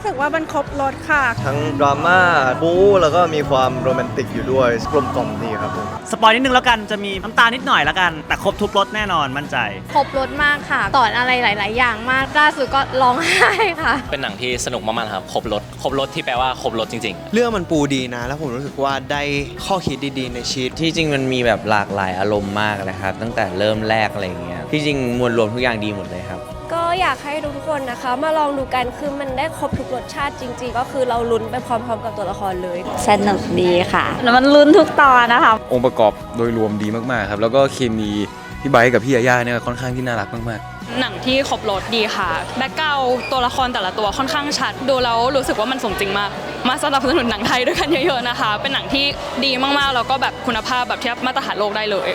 รู้สึกว่ามันครบรถค่ะ ทั้งดราม่าบู๊แล้วก็มีความโรแมนติกอยู่ด้วยกลมกล่อมดีครับผมสปอยนิดนึงแล้วกันจะมีน้ำตานิดหน่อยแล้วกัน แต่ครบทุกรสแน่นอนมั่นใจ ครบรถมากค่ะสอนอะไรหลาย ๆ อย่างมากล่าสุดก็ร้องไห้ค่ะ เป็นหนังที่สนุกมากๆครับครบรถครบรถที่แปลว่าครบรถจริงๆเรื่องมันปูดีนะ แล้วผมรู้สึกว่าได้ข้อคิดดีๆ ในชีวิต ที่จริงมันมีแบบหลากหลายอารมณ์มากนะครับ ตั้งแต่เริ่มแรกอะไรอย่างเงี้ยที่จริงมวลรวมทุกอย่างดีหมดเลยครับ ก็อยากให้ทุกคนนะคะ มาลองดูกันคือมันได้ครบทุกรสชาติจริง ๆ ก็คือเราลุ้นไปพร้อมๆกับตัวละครเลย สนุกดีค่ะแล้วมันลุ้นทุกตอนนะคะ องค์ประกอบโดยรวมดีมากๆครับ แล้วก็เคมีพี่ไบร์ทกับพี่ยาย่าเนี่ยค่อนข้างที่น่ารักมากๆหนังที่ครบรถดีค่ะ แบ็กเกาตัวละครแต่ละตัวค่อนข้างชัด ดูแล้วรู้สึกว่ามันสมจริงมาก มาสนับสนุนหนังไทยด้วยกันเยอะๆนะคะ เป็นหนังที่ดีมากๆ แล้วก็แบบคุณภาพแบบเทียบมาตรฐานโลกได้เลย